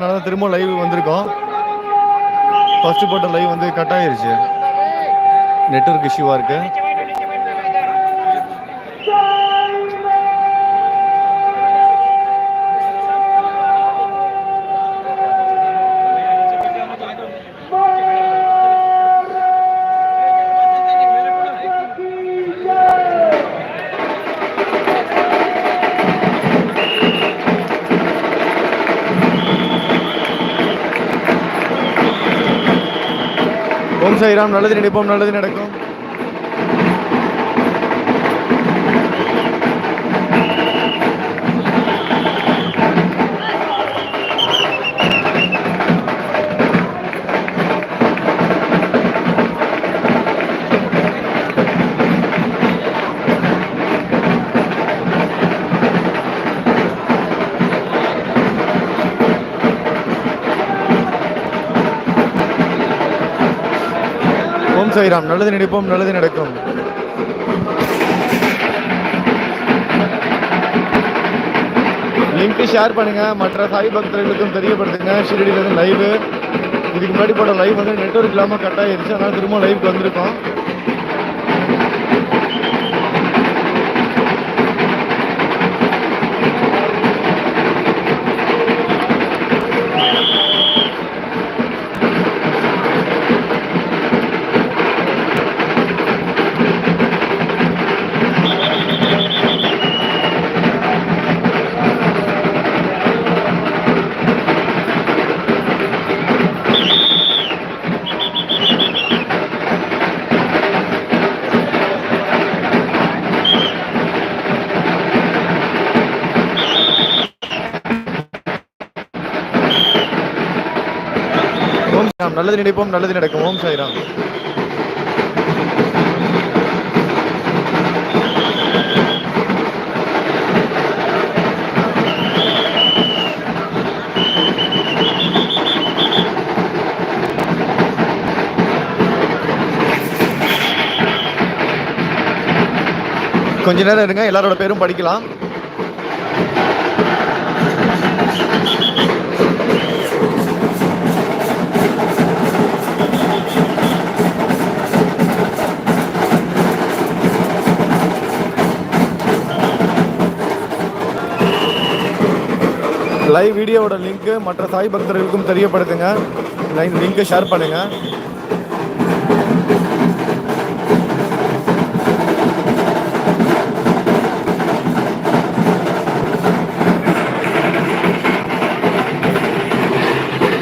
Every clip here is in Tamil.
அதனால தான் திரும்ப லைவ் வந்திருக்கோம். ஃபர்ஸ்ட் போட்ட லைவ் வந்து கட் ஆயிருச்சு. நெட்ஒர்க் இஷ்யூவாக இருக்குது செய்கிறோம் நல்லது நினைப்போம் நல்லது நடக்கும் சாய்ராம் நல்லது நினைப்போம் நல்லது நடக்கும். லிங்க் ஷேர் பண்ணுங்க. மற்ற சாய் பக்தர்களுக்கும் தெரியப்படுத்துங்க. ஷிரடியிலேருந்து லைவ் இதுக்கு முன்னாடி போட லைவ் வந்து நெட்ஒர்க் இல்லாமல் கட் ஆயிருச்சு. அதனால திரும்ப லைவுக்கு வந்திருக்கோம். நல்லது நினைப்போம் நல்லது நடக்கும். ஓம் சாய்ராம். கொஞ்ச நேரம் இருங்க எல்லாரோட பேரும் படிக்கலாம். லைவ் வீடியோவோட லிங்க் மற்ற சாய் பக்தர்களுக்கும் தெரியப்படுத்துங்க. லைன் லிங்கை ஷேர் பண்ணுங்க.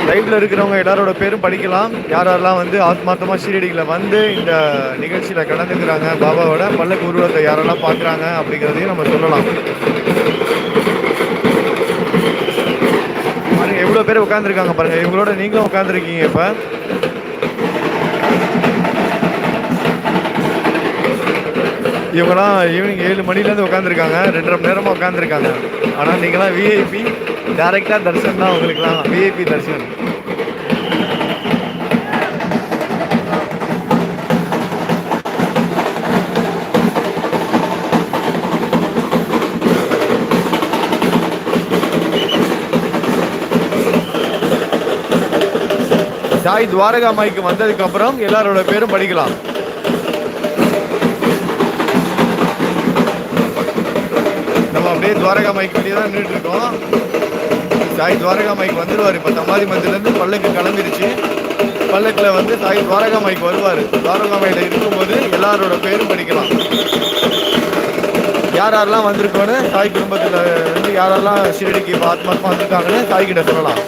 லைவ்ல இருக்கிறவங்க எல்லாரோட பேரும் படிக்கலாம். யார் யாரெல்லாம் வந்து ஆத்மார்த்தமா ஷீரடிகளை வந்து இந்த நிகழ்ச்சியில கலந்துக்கிறாங்க பாபாவோட பல்லக்கு உருவத்தை யாரெல்லாம் பார்க்குறாங்க அப்படிங்கிறதையும் நம்ம சொல்லலாம். இவ்வளோ பேர் உட்காந்துருக்காங்க பாருங்க. இவங்களோட நீங்களும் உட்காந்துருக்கீங்க இப்போ. இவங்கலாம் ஈவினிங் ஏழு மணிலேருந்து உட்காந்துருக்காங்க ரெண்டரை மணி நேரமாக உட்காந்துருக்காங்க ஆனால் நீங்களாம் விஐபி டேரெக்டாக தரிசனம் தான் உங்களுக்குலாம் விஐபி தரிசனம். தாய் துவாரகா மாய்க்கு வந்ததுக்கு அப்புறம் எல்லாரோட பேரும் படிக்கலாம். நம்ம அப்படியே துவாரகா மாய்க்கு வெளியே தான் நின்றுட்டு இருக்கோம். தாய் துவாரகா மாய்க்கு வந்துருவார். இப்போ தம்பாதி மந்திலேருந்து பல்லக்கு கிளம்பிருச்சு. பல்லக்கில் வந்து தாய் துவாரகா மாய்க்கு வருவார். துவாரகா மாயில் இருக்கும்போது எல்லாரோட பேரும் படிக்கலாம். யார் யாரெல்லாம் வந்திருக்கோன்னு தாய் குடும்பத்தில் இருந்து யாரெல்லாம் ஷிரடிக்கு ஆத்மாத்மா வந்திருக்காங்கன்னு தாய்கிட்ட சொல்லலாம்.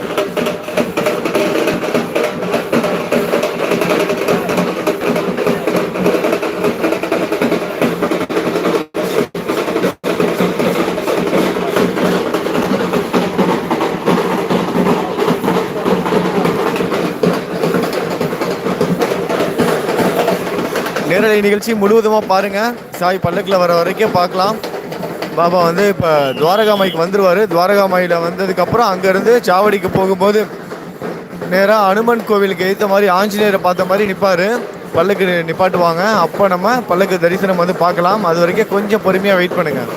நேரலை நிகழ்ச்சி முழுவதுமாக பாருங்கள் சாய் பல்லக்கில் வர வரைக்கும் பார்க்கலாம். பாபா வந்து இப்போ துவாரகாமாய்க்கு வந்துருவார். துவாரகாமாயில் வந்ததுக்கப்புறம் அங்கேருந்து சாவடிக்கு போகும்போது நேராக அனுமன் கோவிலுக்கு ஏற்ற மாதிரி ஆஞ்சநேயரை பார்த்த மாதிரி நிற்பார் பல்லக்கு நிப்பாட்டுவாங்க. அப்போ நம்ம பல்லக்கு தரிசனம் வந்து பார்க்கலாம். அது வரைக்கும் கொஞ்சம் பொறுமையாக வெயிட் பண்ணுங்கள்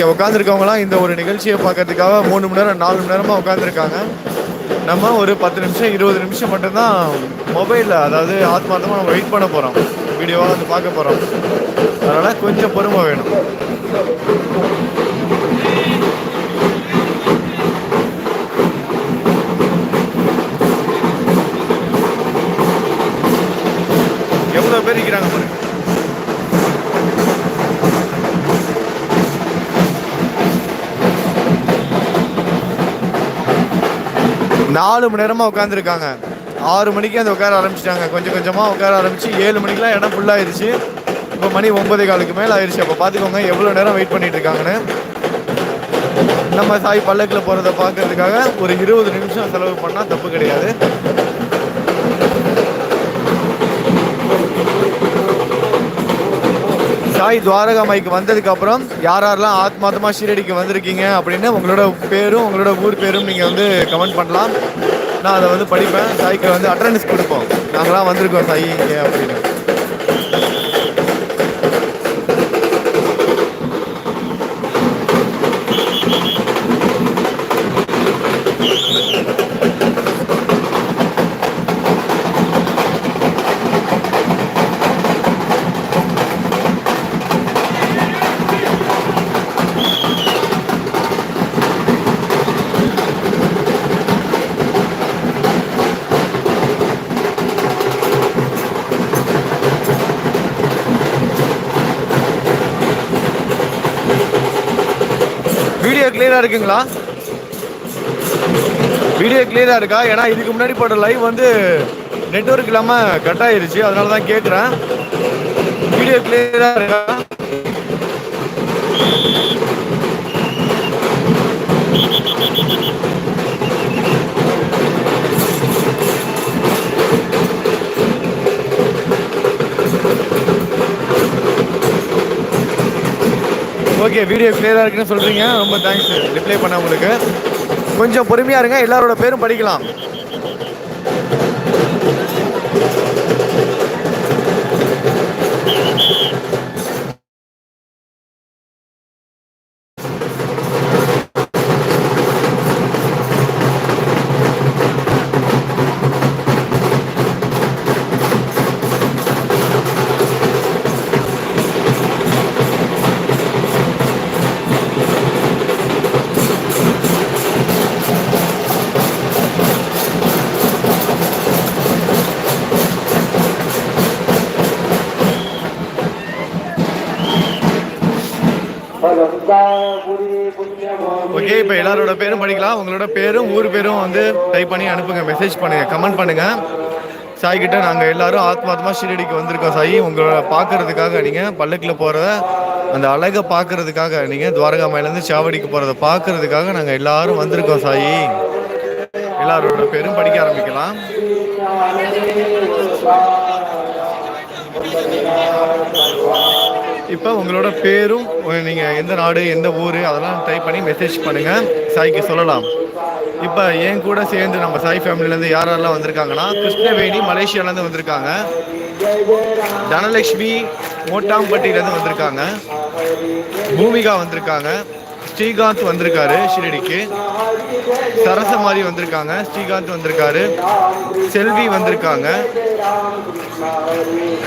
இங்கே உட்காந்துருக்கவங்களாம் இந்த ஒரு நிகழ்ச்சியை பார்க்கறதுக்காக மூணு மணி நேரம் நாலு மணி நேரமாக உட்காந்துருக்காங்க நம்ம ஒரு பத்து நிமிஷம் இருபது நிமிஷம் மட்டும்தான் மொபைலில் அதாவது ஆத்மார்த்தமாக நம்ம வெயிட் பண்ண போகிறோம் வீடியோவாக வந்து பார்க்க போகிறோம் அதனால் கொஞ்சம் பொறுமை வேணும். எவ்வளோ பேர் இருக்கிறாங்க பாருங்கள் நாலு மணி நேரமாக உட்காந்துருக்காங்க ஆறு மணிக்கு அந்த உட்கார ஆரம்பிச்சிட்டாங்க. கொஞ்சம் கொஞ்சமாக உட்கார ஆரம்பிச்சு ஏழு மணிக்கெலாம் இடம் ஃபுல்லாகிடுச்சு இப்போ மணி ஒன்பதே காலுக்கு மேலே ஆயிடுச்சு அப்போ பார்த்துக்கோங்க எவ்வளோ நேரம் வெயிட் பண்ணிட்டு இருக்காங்கன்னு. நம்ம சாய் பல்லக்கில் போகிறத பார்க்கறதுக்காக ஒரு இருபது நிமிஷம் செலவு பண்ணால் தப்பு கிடையாது. சாய் துவாரகாமாய்க்கு மைக்கு வந்ததுக்கப்புறம் யார் யாரெல்லாம் ஆத்மாத்தமாக ஷீரடிக்கு வந்திருக்கீங்க அப்படின்னு உங்களோட பேரும் உங்களோட ஊர் பேரும் நீங்கள் வந்து கமெண்ட் பண்ணலாம். நான் அதை வந்து படிப்பேன். சாய்க்கு வந்து அட்டண்டன்ஸ் கொடுப்போம். நாங்களாம் வந்திருக்கோம் சாய் இங்கே அப்படின்னு. இருக்குங்களா? வீடியோ கிளியராக இருக்கா? ஏன்னா இதுக்கு முன்னாடி போட்ட லைவ் வந்து நெட்வொர்க் இல்லாமல் கட் ஆயிருச்சு. அதனால தான் கேட்குறேன் வீடியோ கிளியராக இருக்கா? ஓகே வீடியோ கிளியராக இருக்குன்னு சொல்கிறீங்க ரொம்ப தேங்க்ஸ் ரிப்ளை பண்ண உங்களுக்கு. கொஞ்சம் பொறுமையாக இருங்க. எல்லாரோட பேரும் படிக்கலாம். உங்களோட பேரும் ஊர் பேரும் வந்து டைப் பண்ணி அனுப்புங்க. மெசேஜ் பண்ணுங்க கமெண்ட் பண்ணுங்க. சாய் கிட்ட நாங்கள் எல்லாரும் ஆத்மாத்மா ஷீரடிக்கு வந்திருக்கோம் சாய். உங்களை பார்க்கறதுக்காக நீங்கள் பல்லக்கில் போகிற அந்த அழகை பார்க்கறதுக்காக நீங்கள் துவாரகாமாயிலேருந்து சாவடிக்கு போகிறத பார்க்கறதுக்காக நாங்கள் எல்லாரும் வந்திருக்கோம் சாயி. எல்லாரோட பேரும் படிக்க ஆரம்பிக்கலாம். இப்போ உங்களோட பேரும் நீங்கள் எந்த நாடு எந்த ஊர் அதெல்லாம் டைப் பண்ணி மெசேஜ் பண்ணுங்கள் சாய்க்கு சொல்லலாம். இப்போ என் கூட சேர்ந்து நம்ம சாய் ஃபேமிலியிலேருந்து யார் யாரெல்லாம் வந்திருக்காங்கன்னா கிருஷ்ணவேணி மலேசியாலேருந்து வந்திருக்காங்க. தனலட்சுமி மோட்டாம்பட்டியிலேருந்து வந்திருக்காங்க. பூமிகா வந்திருக்காங்க. ஸ்ரீகாந்த் வந்திருக்காரு ஷிரடிக்கு. சரசமாரி வந்திருக்காங்க ஸ்ரீகாந்த் வந்திருக்காரு. செல்வி வந்திருக்காங்க.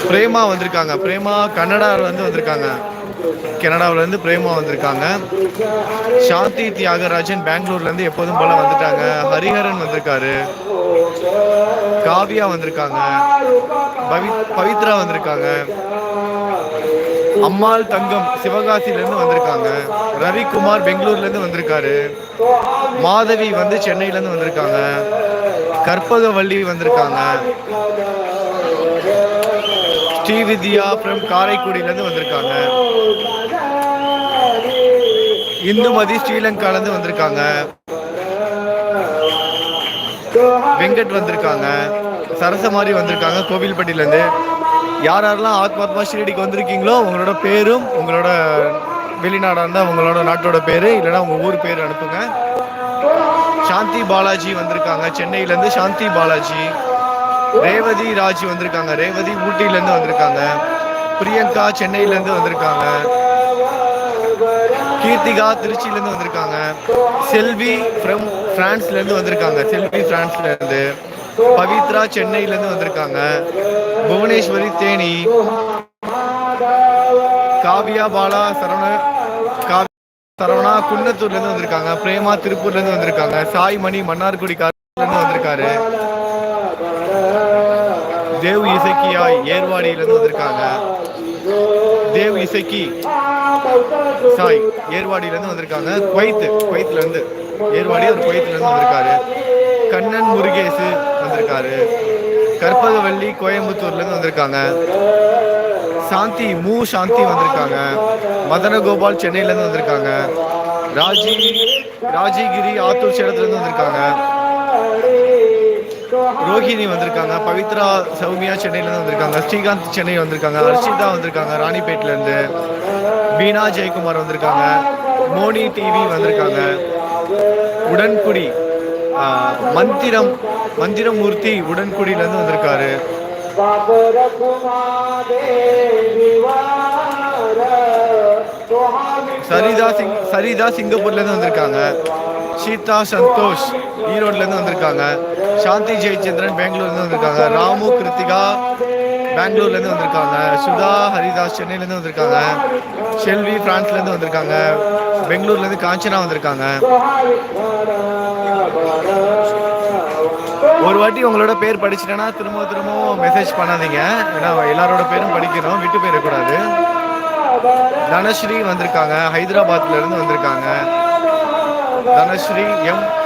பிரேமா வந்திருக்காங்க. பிரேமா கன்னடாவில் வந்திருக்காங்க. கனடாவிலேருந்து பிரேமா வந்திருக்காங்க. சாந்தி தியாகராஜன் பெங்களூர்லேருந்து எப்போதும் போல வந்துட்டாங்க. ஹரிஹரன் வந்திருக்காரு. காவியா வந்திருக்காங்க. பவி பவித்ரா வந்திருக்காங்க. அம்மாள் தங்கம் சிவகாசில இருந்து வந்திருக்காங்க. ரவிக்குமார் பெங்களூர்ல இருந்து வந்திருக்காரு. மாதவி வந்து சென்னையில இருந்து வந்திருக்காங்க. கற்பகவள்ளி வந்திருக்காங்க. ஸ்ரீவித்யா ஃப்ரம் காரைக்குடியில இருந்து வந்திருக்காங்க. இந்துமதி ஸ்ரீலங்கால இருந்து வந்திருக்காங்க. வெங்கட் வந்திருக்காங்க. சரசமாரி வந்திருக்காங்க கோவில்பட்டியில இருந்து யார் யாரெல்லாம் ஆத்மாத்மா ஷீரடிக்கு வந்திருக்கீங்களோ உங்களோட பேரும் உங்களோட வெளிநாடாக இருந்தால் உங்களோட நாட்டோட பேரு இல்லைன்னா உங்கள் ஊர் பேர் அனுப்புங்க. சாந்தி பாலாஜி வந்திருக்காங்க. சென்னையிலேருந்து சாந்தி பாலாஜி ரேவதி ராஜ் வந்திருக்காங்க. ரேவதி ஊட்டியிலேருந்து வந்திருக்காங்க. பிரியங்கா சென்னையிலேருந்து வந்திருக்காங்க. கீர்த்திகா திருச்சியிலேருந்து வந்திருக்காங்க. செல்வி ஃப்ரம் ஃப்ரான்ஸ்லேருந்து வந்திருக்காங்க. செல்வி ஃப்ரான்ஸ்லேருந்து. பவித்ரா சென்னையிலேருந்து வந்திருக்காங்க. புவனேஸ்வரி தேனி. காவியா பாலா சரவண சரவணா சரவணா குன்னத்தூர்லேருந்து வந்திருக்காங்க. பிரேமா திருப்பூர்லேருந்து வந்திருக்காங்க. சாய் மணி மன்னார்குடி கார்லேருந்து வந்திருக்காரு. தேவ் இசக்கியா ஏர்வாடியிலேருந்து வந்திருக்காங்க. தேவ் இசக்கி சாய் ஏர்வாடியிலேருந்து வந்திருக்காங்க. குவைத் இருந்து ஏர்வாடி ஒரு குவைத்லேருந்து வந்திருக்காரு. கண்ணன் முருகேசு வந்திருக்காரு. கற்பகவள்ளி கோயம்புத்தூர்லேருந்து வந்திருக்காங்க. சாந்தி மூ. சாந்தி வந்திருக்காங்க. மதன கோபால் சென்னையிலேருந்து வந்திருக்காங்க. ராஜி ராஜிகிரி ஆத்தூர் சேலத்துலேருந்து வந்திருக்காங்க. ரோஹிணி வந்திருக்காங்க. பவித்ரா சௌமியா சென்னையிலேருந்து வந்திருக்காங்க. ஸ்ரீகாந்த் சென்னை வந்திருக்காங்க. ஹர்ஷிதா வந்திருக்காங்க ராணிப்பேட்லேருந்து. பீனா ஜெயக்குமார் வந்திருக்காங்க. மோனி டிவி வந்திருக்காங்க. உடன்குடி மந்திரம் மந்திரமூர்த்தி உடன்குடியிலேருந்து வந்திருக்காரு. சரிதா சிங் சரிதா சிங்கப்பூர்லேருந்து வந்திருக்காங்க. சீதா சந்தோஷ் ஈரோட்லேருந்து வந்திருக்காங்க. சாந்தி ஜெயச்சந்திரன் பெங்களூர்லேருந்து வந்திருக்காங்க. ராமு கிருத்திகா பெங்களூர்லேருந்து வந்திருக்காங்க. சுதா ஹரிதாஸ் சென்னையிலேருந்து வந்திருக்காங்க. செல்வி பிரான்ஸ்லேருந்து வந்திருக்காங்க. பெங்களூர்லேருந்து காஞ்சனா வந்திருக்காங்க. ஒரு வாட்டி உங்களோட பேர் படிச்சிட்டேன்னா திரும்ப திரும்பவும் மெசேஜ் பண்ணாதீங்க. ஏன்னா எல்லாரோட பேரும் படிக்கணும் விட்டு போயிடக்கூடாது. தனஸ்ரீ வந்திருக்காங்க ஹைதராபாத்ல இருந்து வந்திருக்காங்க. தனஸ்ரீ எம்.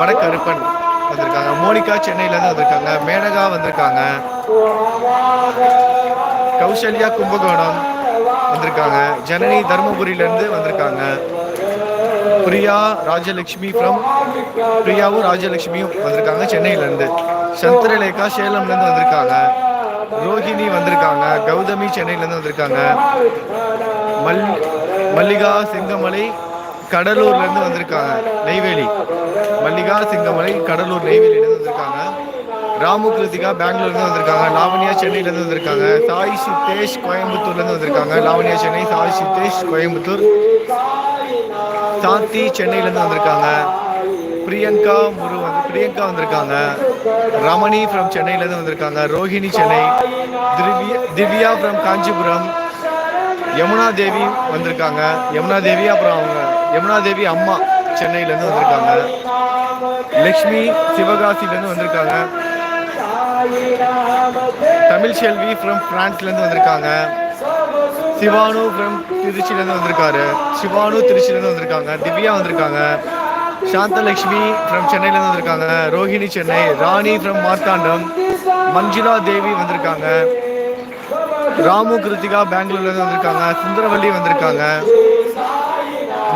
மடக்கருப்பன் வந்திருக்காங்க. மோனிகா சென்னையில இருந்து வந்திருக்காங்க. மேனகா வந்திருக்காங்க. கௌசல்யா கும்பகோணம் வந்திருக்காங்க. ஜனனி தருமபுரியிலேருந்து வந்திருக்காங்க. பிரியா ராஜலட்சுமி ஃப்ரம் பிரியாவும் ராஜலட்சுமியும் வந்திருக்காங்க. சென்னையில இருந்து சந்திரலேகா சேலம்ல இருந்து வந்திருக்காங்க. ரோஹிணி வந்திருக்காங்க. கௌதமி சென்னையில இருந்து வந்திருக்காங்க. மல் மல்லிகா சிங்கமலை கடலூர்ல இருந்து வந்திருக்காங்க. நெய்வேலி. மல்லிகா சிங்கமலை கடலூர் நெய்வேலியிலேருந்து வந்திருக்காங்க. ராமு கிருத்திகா பெங்களூர்ல இருந்து வந்திருக்காங்க. லாவண்யா சென்னையில இருந்து வந்திருக்காங்க. சாய் சித்தேஷ் கோயம்புத்தூர்ல இருந்து வந்திருக்காங்க. லாவண்யா சென்னை சாய் சித்தேஷ் கோயம்புத்தூர். சாந்தி சென்னையிலேருந்து வந்திருக்காங்க. பிரியங்கா முரு வந்து பிரியங்கா வந்திருக்காங்க. ரமணி ஃப்ரம் சென்னையிலேருந்து வந்திருக்காங்க. ரோஹிணி சென்னை. திவ்யா திவ்யா ஃப்ரம் காஞ்சிபுரம். யமுனா தேவி வந்திருக்காங்க. யமுனா தேவி அப்புறம் அவங்க யமுனா தேவி அம்மா சென்னையிலேருந்து வந்திருக்காங்க. லக்ஷ்மி சிவகாசிலேருந்து வந்திருக்காங்க. தமிழ் செல்வி ஃப்ரம் பிரான்ஸ்லேருந்து வந்திருக்காங்க. சிவானு ஃப்ரம் திருச்சியிலேருந்து வந்திருக்காரு. சிவானு திருச்சியிலேருந்து வந்திருக்காங்க. திவ்யா வந்திருக்காங்க. சாந்தலக்ஷ்மி ஃப்ரம் சென்னையிலேருந்து வந்திருக்காங்க. ரோஹிணி சென்னை. ராணி ஃப்ரம் மார்த்தாண்டம். மஞ்சுளா தேவி வந்திருக்காங்க. ராமு கிருத்திகா பெங்களூர்லேருந்து வந்திருக்காங்க. சுந்தரவல்லி வந்திருக்காங்க.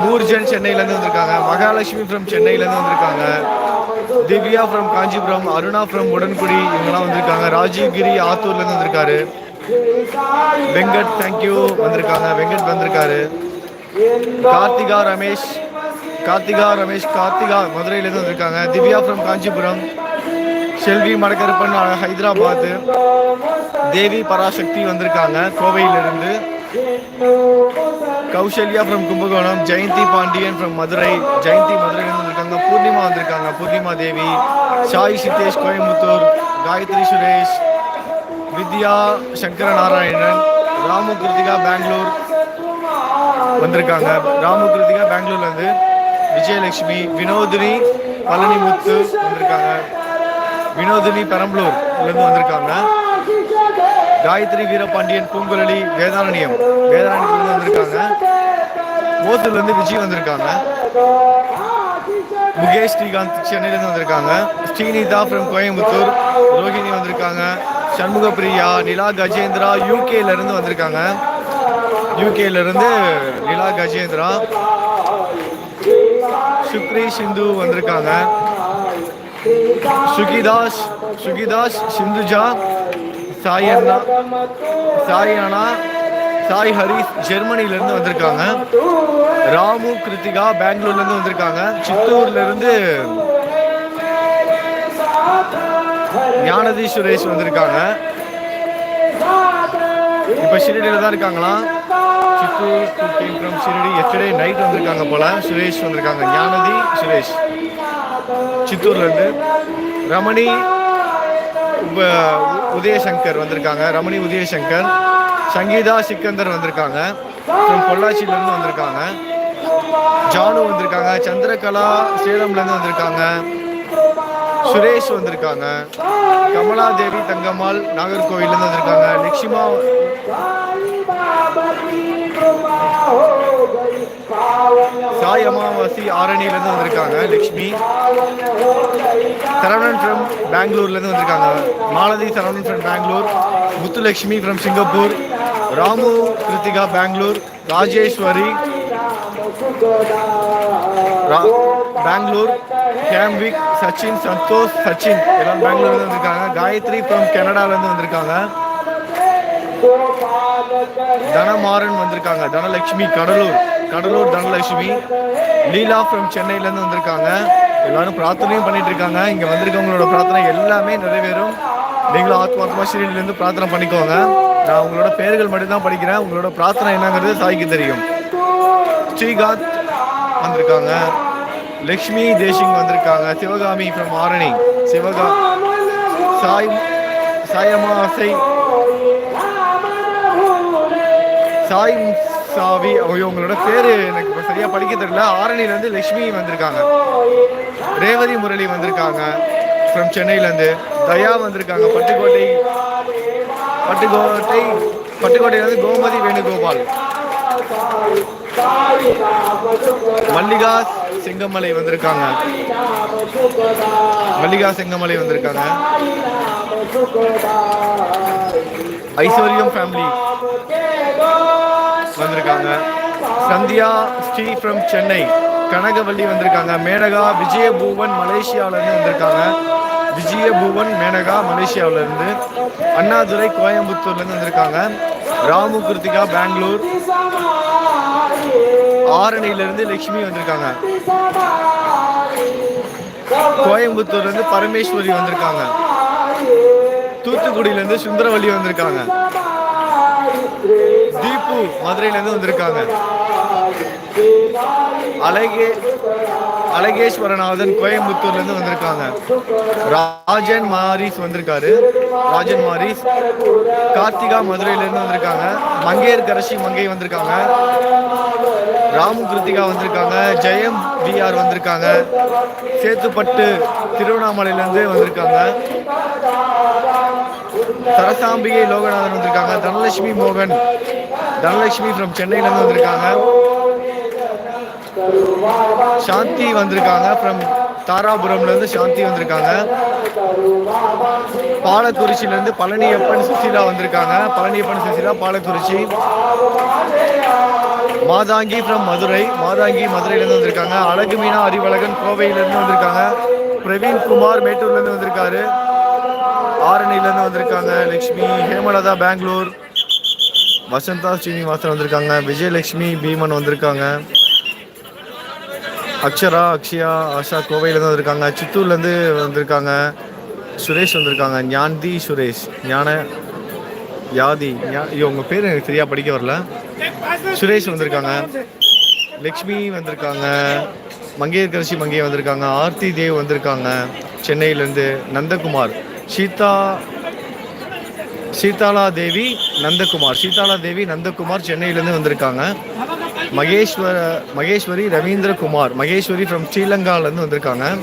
மூர்ஜன் சென்னையிலேருந்து வந்திருக்காங்க. மகாலட்சுமி ஃப்ரம் சென்னையிலேருந்து வந்திருக்காங்க. திவ்யா ஃப்ரம் காஞ்சிபுரம். அருணா ஃப்ரம் உடன்குடி. இவங்கெல்லாம் வந்திருக்காங்க. ராஜீவ்கிரி கிரி ஆத்தூர்லேருந்து வந்திருக்காரு. வெங்கட் தேங்க்யூ வந்திருக்காங்க. வெங்கட் வந்திருக்காரு. கார்த்திகா ரமேஷ். கார்த்திகா ரமேஷ். கார்த்திகா மதுரையிலேருந்து வந்திருக்காங்க. திவ்யா ஃப்ரம் காஞ்சிபுரம். செல்வி மடக்கருப்பன் ஹைதராபாத். தேவி பராசக்தி வந்திருக்காங்க கோவையிலிருந்து. கௌசல்யா ஃப்ரம் கும்பகோணம். ஜெயந்தி பாண்டியன் ஃப்ரம் மதுரை. ஜெயந்தி மதுரையிலிருந்து வந்திருக்காங்க. பூர்ணிமா வந்திருக்காங்க. பூர்ணிமா தேவி. சாய் சித்தேஷ் கோயம்புத்தூர். காயத்ரி சுரேஷ். வித்யா சங்கர நாராயணன் ராமு கிருத்திகா பெங்களூர் வந்திருக்காங்க. ராமு கிருத்திகா பெங்களூர்ல இருந்து விஜயலட்சுமி வினோதினி பழனிமுத்து வந்திருக்காங்க. வினோதினி பெரம்பலூர்லேருந்து வந்திருக்காங்க. காயத்ரி வீரபாண்டியன் பூங்குழலி வேதாரண்யம். வேதாரண்யத்துல இருந்து வந்திருக்காங்க. ஓத்துலேருந்து இருந்து விஜய் வந்திருக்காங்க. முகேஷ் ஸ்ரீகாந்த் சென்னையிலேருந்து வந்திருக்காங்க. ஸ்ரீனிதா ஃப்ரம் கோயம்புத்தூர். ரோஹிணி வந்திருக்காங்க. சண்முகப்பிரியா நிலா கஜேந்திரா யூகேல இருந்து வந்திருக்காங்க. யூகேல இருந்து நிலா கஜேந்திரா சுக்ரி சிந்து வந்திருக்காங்க. சுகிதாஸ் சுகிதாஸ் சிந்துஜா சாய் அண்ணா சாய் அண்ணா சாய் ஹரிஸ் ஜெர்மனில இருந்து வந்திருக்காங்க. ராமு கிருத்திகா பெங்களூர்ல இருந்து வந்திருக்காங்க. சித்தூர்ல இருந்து ஞானதி சுரேஷ் வந்திருக்காங்க. இப்ப ஷிரடியில தான் இருக்காங்களாம் Chittoor came from Shirdi yesterday night வந்திருக்காங்க போல. சுரேஷ் வந்திருக்காங்க. ஞானதி சுரேஷ். சித்தூர்லேருந்து ரமணி உதயசங்கர் வந்திருக்காங்க. ரமணி உதயசங்கர். சங்கீதா சிக்கந்தர் வந்திருக்காங்க. from பொள்ளாச்சியிலேருந்து வந்திருக்காங்க. ஜானு வந்திருக்காங்க. சந்திரகலா சேலம்லேருந்து வந்திருக்காங்க. சுரேஷ் வந்திருக்காங்க. கமலாதேவி தங்கம்மாள் நாகர்கோவிலேருந்து வந்திருக்காங்க. லட்சுமா சாய் அமாவாசி ஆரணியிலேருந்து வந்திருக்காங்க. லக்ஷ்மி. சரவணன் ஃப்ரம் பெங்களூர்லேருந்து வந்திருக்காங்க. Malathi Saravanan from Bangalore Muthulakshmi from Singapore Ramu Kiruthika Bangalore Rajeswari. ரா- பெங்களூர் கேம்விக் சச்சின் சந்தோஷ் சச்சின் எல்லாம் பெங்களூர்லேருந்து வந்திருக்காங்க. காயத்ரி ஃப்ரம் கனடாலேருந்து வந்திருக்காங்க. தனமாறன் வந்திருக்காங்க. தனலட்சுமி கடலூர். கடலூர் தனலட்சுமி. லீலா ஃப்ரம் சென்னையிலேருந்து வந்திருக்காங்க. எல்லாரும் பிரார்த்தனையும் பண்ணிட்டு இருக்காங்க. இங்கே வந்திருக்கவங்களோட பிரார்த்தனை எல்லாமே நிறைவேறும். நீங்களும் ஆத்மாத்மா ஸ்ரீலேருந்து பிரார்த்தனை பண்ணிக்கோங்க. நான் உங்களோட பெயர்கள் மட்டும்தான் படிக்கிறேன். உங்களோட பிரார்த்தனை என்னங்கிறது சாய்க்கு தெரியும். ஸ்ரீகாந்த் வந்திருக்காங்க. லக்ஷ்மி தேசிங் வந்திருக்காங்க. சிவகாமி ஃப்ரம் ஆரணி. சிவகா சாய் சாயமாசை சாய் சாவி ஐயோ உங்களோட பேரு எனக்கு இப்ப சரியா படிக்க தெரியல. ஆரணில இருந்து வந்திருக்காங்க. ரேவதி முரளி வந்திருக்காங்க ஃப்ரம் சென்னையில இருந்து தயா வந்திருக்காங்க. பட்டுக்கோட்டை பட்டுக்கோட்டை பட்டுக்கோட்டையில இருந்து கோமதி வேணுகோபால். மல்லிகா செங்கமலை வந்திருக்காங்க. மல்லிகா செங்கமலை வந்திருக்காங்க. ஐஸ்வர்யம் ஃபேமிலி வந்திருக்காங்க. சந்தியா ஸ்ரீ ஃப்ரம் சென்னை. கனகவல்லி வந்திருக்காங்க. மேனகா விஜயபூவன் மலேசியாவிலேருந்து வந்திருக்காங்க. விஜயபூவன் மேனகா மலேசியாவிலேருந்து. அண்ணாதுரை கோயம்புத்தூர்லேருந்து வந்திருக்காங்க. ராமு கிருத்திகா பெங்களூர். ஆரணியிலேருந்து லக்ஷ்மி வந்திருக்காங்க. கோயம்புத்தூர்லேருந்து பரமேஸ்வரி வந்திருக்காங்க. தூத்துக்குடியிலேருந்து சுந்தரவல்லி வந்திருக்காங்க. தீபு மதுரையிலேருந்து வந்திருக்காங்க. அழகே அழகேஸ்வரநாதன் கோயம்புத்தூர்லேருந்து வந்திருக்காங்க. ராஜன் மாரிஸ் வந்திருக்காரு. ராஜன் மாரிஸ். கார்த்திகா மதுரையிலேருந்து வந்திருக்காங்க. மங்கையர் கரசி மங்கை வந்திருக்காங்க. ராமு கிருத்திகா வந்திருக்காங்க. ஜெயம் பிஆர் வந்திருக்காங்க. சேத்துப்பட்டு திருவண்ணாமலையிலேருந்து வந்திருக்காங்க. தரசாம்பிகை லோகநாதன் வந்திருக்காங்க. தனலட்சுமி மோகன். தனலட்சுமி ஃப்ரம் சென்னையிலேருந்து வந்திருக்காங்க. சாந்தி வந்திருக்காங்க. ஃப்ரம் தாராபுரம்லேருந்து சாந்தி வந்திருக்காங்க. பாலக்குறிச்சியிலேருந்து பழனியப்பன் சுசிலா வந்திருக்காங்க. பழனியப்பன் சுசிலா பாலக்குறிச்சி. மாதாங்கி ஃப்ரம் மதுரை. மாதாங்கி மதுரையிலேருந்து வந்திருக்காங்க. அழகு மீனா அறிவழகன் கோவையிலேருந்து வந்திருக்காங்க. பிரவீன் குமார் மேட்டூர்லேருந்து வந்திருக்காரு. ஆரணிலேருந்து வந்திருக்காங்க. லக்ஷ்மி ஹேமலதா பெங்களூர். வசந்தா ஸ்ரீனிவாசன் வந்திருக்காங்க. விஜயலட்சுமி பீமன் வந்திருக்காங்க. அக்ஷரா அக்ஷயா ஆஷா கோவையிலேருந்து வந்திருக்காங்க. சித்தூர்லேருந்து வந்திருக்காங்க. சுரேஷ் வந்திருக்காங்க. ஞான்தி சுரேஷ். ஞான யாதி ஐயோ உங்கள் பேர் எனக்கு சரியாக படிக்க வரல. சுரேஷ் வந்திருக்காங்க. லக்ஷ்மி வந்திருக்காங்க. மங்கையர்கரசி மங்கையை வந்திருக்காங்க. ஆர்த்தி தேவ் வந்திருக்காங்க. சென்னையிலேருந்து நந்தகுமார். சீதா சீதாலா தேவி நந்தகுமார். சீதாலா தேவி நந்தகுமார் சென்னையிலேருந்து வந்திருக்காங்க. மகேஸ்வர மகேஸ்வரி ரவீந்திரகுமார். மகேஸ்வரி ஃப்ரம் ஸ்ரீலங்காலேருந்து வந்திருக்காங்க.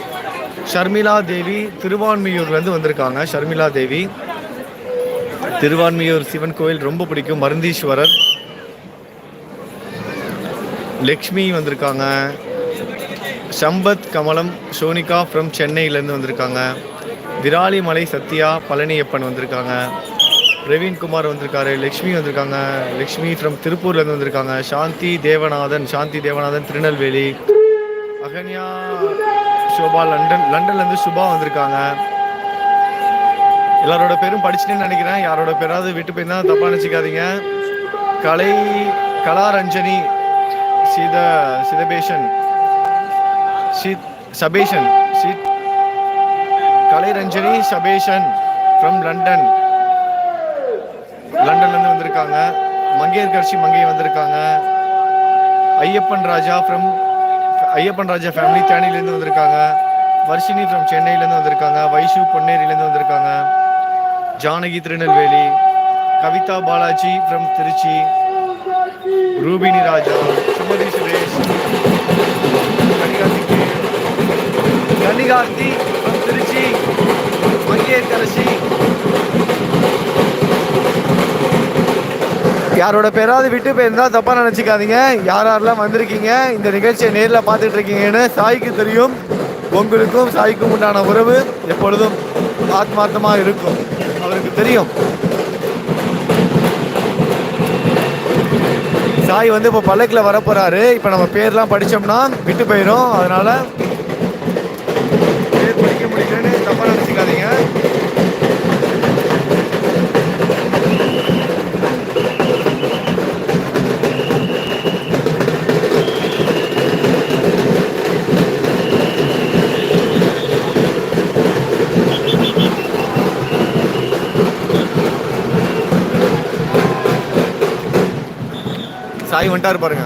ஷர்மிளா தேவி திருவான்மியூர்லேருந்து வந்திருக்காங்க. ஷர்மிளா தேவி. திருவான்மியூர் சிவன் கோயில் ரொம்ப பிடிக்கும். மருந்தீஸ்வரர். லக்ஷ்மி வந்திருக்காங்க. சம்பத் கமலம் சோனிகா ஃப்ரம் சென்னையிலேருந்து வந்திருக்காங்க. விராலிமலை சத்யா பழனியப்பன் வந்திருக்காங்க. பிரவீன்குமார் வந்திருக்காரு லக்ஷ்மி வந்திருக்காங்க. லக்ஷ்மி ஃப்ரம் திருப்பூர்லேருந்து வந்திருக்காங்க. சாந்தி தேவநாதன் சாந்தி தேவநாதன் திருநெல்வேலி. அகன்யா ஷோபா லண்டன் லண்டன்லேருந்து சுபா வந்திருக்காங்க. எல்லாரோட பேரும் படிச்சுட்டேன்னு நினைக்கிறேன். யாரோட பேராவது விட்டு போயிருந்தா தப்பாக நினச்சிக்காதீங்க. கலை கலாரஞ்சனி சீத சிதபேஷன் சீத் சபேஷன் சீத் கலைரஞ்சனி சபேஷன் ஃப்ரம் லண்டன். லண்டன்லேருந்து வந்திருக்காங்க. மங்கையர்கட்சி மங்கை வந்திருக்காங்க. ஐயப்பன் ராஜா ஃப்ரம் ஐயப்பன் ராஜா ஃபேமிலி தேனிலேருந்து வந்திருக்காங்க. வர்ஷினி ஃப்ரம் சென்னையிலேருந்து வந்திருக்காங்க. வைஷு பொன்னேரியிலேருந்து வந்திருக்காங்க. ஜானகி திருநெல்வேலி. கவிதா பாலாஜி ஃப்ரம் திருச்சி. ரூபினி ராஜா சுமதி சுரேஷ். கனிகார்த்தி கனிகார்த்தி திருச்சி. மங்கையர்கரசி யாரோட பேராவது விட்டு போயிருந்தா தப்பா நினைச்சுக்காதீங்க. யார் யாரெல்லாம் வந்திருக்கீங்க இந்த நிகழ்ச்சியை நேரில் பார்த்துட்டு இருக்கீங்கன்னு சாய்க்கு தெரியும். உங்களுக்கும் சாய்க்கும் உண்டான உறவு எப்பொழுதும் ஆத்மார்த்தமா இருக்கும். அவருக்கு தெரியும். சாய் வந்து இப்போ பல்லக்கில் வரப்போறாரு. இப்போ நம்ம பேர்லாம் படித்தோம்னா விட்டு போயிடும் அதனால பேர் படிக்க முடியலன்னு தப்பா நினைச்சுக்காதீங்க. சாய் வந்துட்டாரு பாருங்க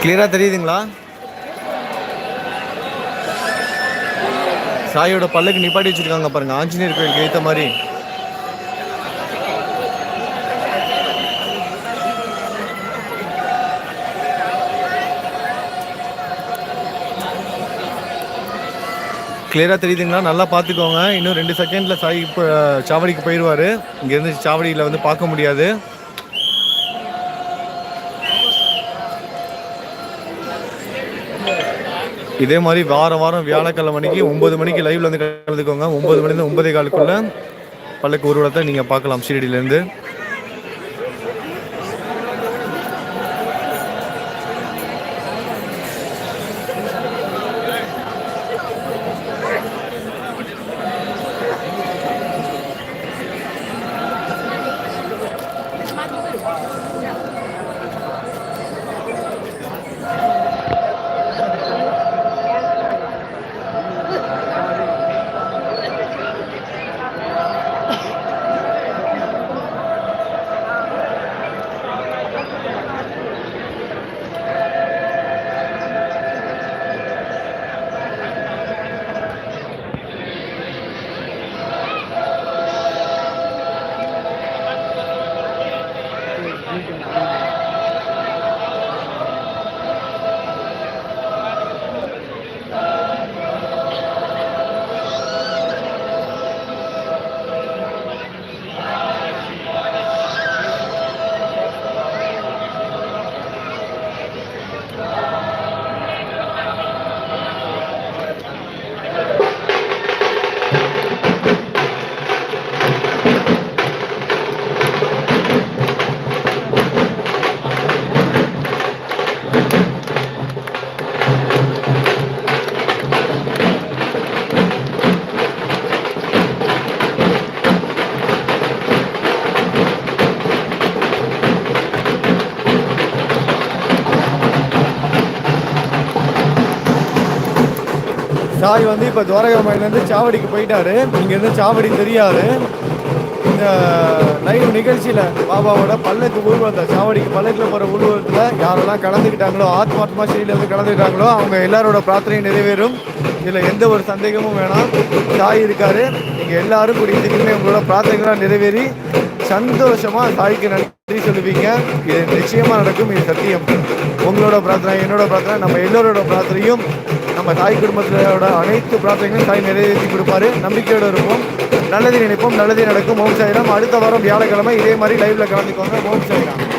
கிளியரா தெரியுதுங்களா? சாயோட பல்லுக்கு நிப்பாட்டி வச்சிருக்காங்க பாருங்க. ஆஞ்சநேயர் கோயிலுக்கு ஏற்ற மாதிரி. கிளியராக தெரியுதுங்களா? நல்லா பார்த்துக்கோங்க. இன்னும் ரெண்டு செகண்டில் சாய் இப்போ சாவடிக்கு போயிடுவார் இங்கேருந்து சாவடியில் வந்து பார்க்க முடியாது. இதே மாதிரி வாரம் வாரம் வியாழக்கிழமை மணிக்கு ஒன்பது மணிக்கு லைவ்ல வந்து கலந்துக்கோங்க. ஒன்பது மணிலேருந்து ஒன்பதே காலுக்குள்ள பல்லக்கு ஊர்வலத்தை நீங்கள் பார்க்கலாம். ஷீரடியிலேருந்து சாய் வந்து இப்போ துவாரகாமாயிலேருந்து சாவடிக்கு போயிட்டாரு. இங்கேருந்து சாவடி தெரியாது. இந்த லைவ் நிகழ்ச்சியில் பாபாவோட பல்லக்கு ஊர்வலத்தை சாவடிக்கு பல்லக்கில் போகிற ஊர்வலத்தில் யாரெல்லாம் கலந்துக்கிட்டாங்களோ ஆத்மாத்மா ஸ்ரீலேருந்து கலந்துக்கிட்டாங்களோ அவங்க எல்லாரோட பிரார்த்தனையும் நிறைவேறும். இதில் எந்த ஒரு சந்தேகமும் வேணாம். சாய் இருக்காரு. நீங்கள் எல்லாரும் கூடிய சீக்கிரமே உங்களோட பிரார்த்தனைகளாக நிறைவேறி சந்தோஷமாக சாய்க்கு நன்றி சொல்லுவீங்க. இது நிச்சயமாக நடக்கும். இது சத்தியம். உங்களோட பிரார்த்தனை என்னோட பிரார்த்தனை நம்ம எல்லோரோட பிரார்த்தனையும் நம்ம தாய் குடும்பத்தோட அனைத்து பிரார்த்தனைகளும் தாய் நிறைவேற்றி கொடுப்பாரு. நம்பிக்கையோடு இருப்போம். நல்லது நினைப்போம். நல்லது நடக்கும். ஓம் சாய்ராம். அடுத்த வாரம் வியாழக்கிழமை இதே மாதிரி லைவ்ல கலந்துக்கோங்க. ஓம் சாய்ராம்.